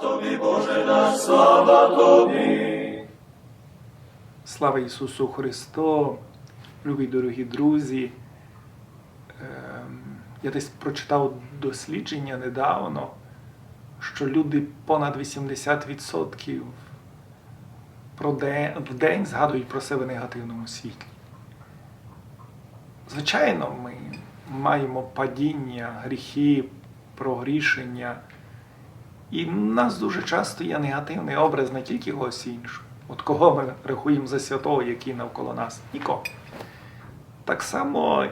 тобі, Боже наш, слава тобі. Слава Ісусу Христу, любі дорогі друзі. Ем, Я десь прочитав дослідження недавно, що люди понад 80% в день згадують про себе в негативному світлі. Звичайно, ми маємо падіння, гріхи, прогрішення. І в нас дуже часто є негативний образ не тільки когось іншого. От кого ми рахуємо за святого, який навколо нас? Нікого. Так само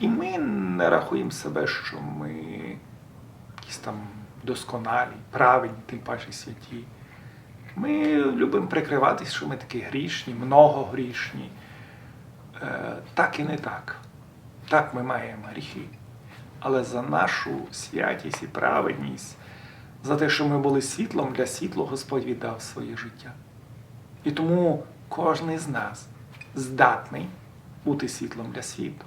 і ми не рахуємо себе, що ми якісь там досконалі, правильні, тим паче святі. Ми любимо прикриватись, що ми такі грішні, многогрішні. Е, так і не так. Так ми маємо гріхи. Але за нашу святість і праведність, за те, що ми були світлом для світлу, Господь віддав своє життя. І тому кожен з нас здатний бути світлом для світу.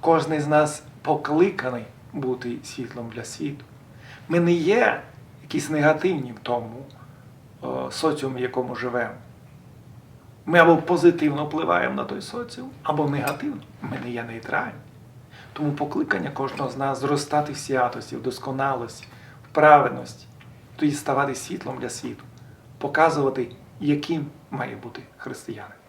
Кожен з нас покликаний бути світлом для світу. Ми не є якісь негативні в тому о, соціумі, в якому живемо. Ми або позитивно впливаємо на той соціум, або негативно. Ми не є нейтральні. Тому покликання кожного з нас зростати в святості, в досконалості, праведності, тоді ставати світлом для світу, показувати, яким має бути християнин.